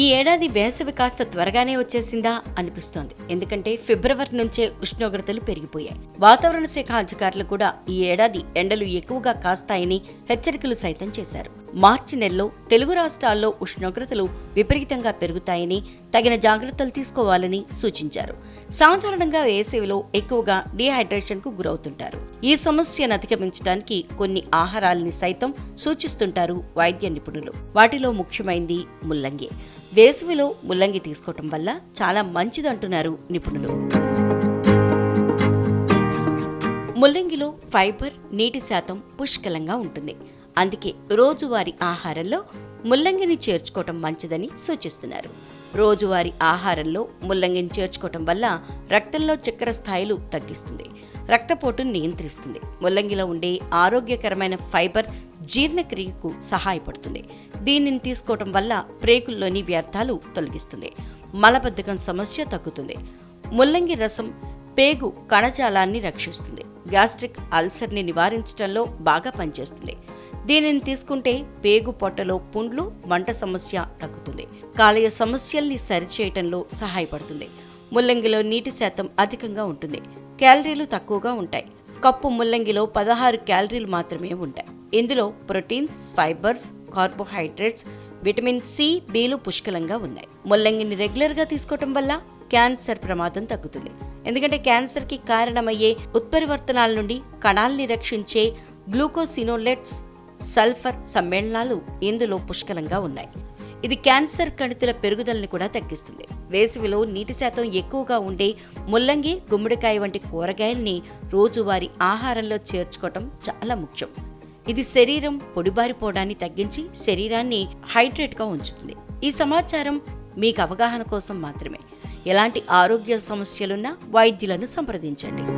ఈ ఏడాది వేసవి కాస్త త్వరగానే వచ్చేసిందా అనిపిస్తోంది. ఎందుకంటే ఫిబ్రవరి నుంచే ఉష్ణోగ్రతలు పెరిగిపోయాయి. వాతావరణ శాఖ అధికారులు కూడా ఈ ఏడాది ఎండలు ఎక్కువగా కాస్తాయని హెచ్చరికలు సైతం చేశారు. మార్చి నెలలో తెలుగు రాష్ట్రాల్లో ఉష్ణోగ్రతలు విపరీతంగా పెరుగుతాయని తగిన జాగ్రత్తలు తీసుకోవాలని సూచించారు. సాధారణంగా వేసవిలో ఎక్కువగా డీహైడ్రేషన్కు గురవుతుంటారు. ఈ సమస్యను అధిగమించడానికి కొన్ని ఆహారాలని సైతం సూచిస్తుంటారు వైద్య నిపుణులు. వాటిలో ముఖ్యమైంది ముల్లంగి. వేసవిలో ముల్లంగి తీసుకోవటం వల్ల చాలా మంచిదంటున్నారు నిపుణులు. ముల్లంగిలో ఫైబర్ నీటి శాతం పుష్కలంగా ఉంటుంది. అందుకే రోజువారీ ఆహారంలో ముల్లంగిని చేర్చుకోవటం మంచిదని సూచిస్తున్నారు. రోజువారీ ఆహారంలో ముల్లంగిని చేర్చుకోవటం వల్ల రక్తంలో చక్కెర స్థాయిలు తగ్గిస్తుంది. రక్తపోటును నియంత్రిస్తుంది. ముల్లంగిలో ఉండే ఆరోగ్యకరమైన ఫైబర్ జీర్ణక్రియకు సహాయపడుతుంది. దీనిని తీసుకోవటం వల్ల ప్రేగుల్లోని వ్యర్థాలు తొలగిస్తుంది. మలబద్ధకం సమస్య తగ్గుతుంది. ముల్లంగి రసం పేగు కణజాలాన్ని రక్షిస్తుంది. గ్యాస్ట్రిక్ అల్సర్ని నివారించడంలో బాగా పనిచేస్తుంది. దీనిని తీసుకుంటే పేగు పొట్టలో పుండ్లు వంట సమస్య తగ్గుతుంది. కాలేయ సమస్యల్ని సరిచేయటంలో సహాయపడుతుంది. ముల్లంగిలో నీటి శాతం అధికంగా ఉంటుంది. క్యాలరీలు తక్కువగా ఉంటాయి. కప్పు ముల్లంగిలో పదహారు క్యాలరీలు మాత్రమే ఉంటాయి. ఇందులో proteins fibres carbohydrates vitamin C బిలు పుష్కలంగా ఉన్నాయి. ముల్లంగిని రెగ్యులర్గా తీసుకోవటం వల్ల క్యాన్సర్ ప్రమాదం తగ్గుతుంది. ఎందుకంటే క్యాన్సర్కి కారణమయ్యే ఉత్పరివర్తనాల నుండి కణాల్ని రక్షించే గ్లూకోసినోలెట్స్ సల్ఫర్ సమ్మేళనాలు ఇందులో పుష్కలంగా ఉన్నాయి. ఇది క్యాన్సర్ కణితుల పెరుగుదలని కూడా తగ్గిస్తుంది. వేసవిలో నీటి శాతం ఎక్కువగా ఉండే ముల్లంగి గుమ్మడికాయ వంటి కూరగాయల్ని రోజువారీ ఆహారంలో చేర్చుకోవటం చాలా ముఖ్యం. ఇది శరీరం పొడిబారిపోవడాన్ని తగ్గించి శరీరాన్ని హైడ్రేట్గా ఉంచుతుంది. ఈ సమాచారం మీకు అవగాహన కోసం మాత్రమే. ఎలాంటి ఆరోగ్య సమస్యలున్నా వైద్యులను సంప్రదించండి.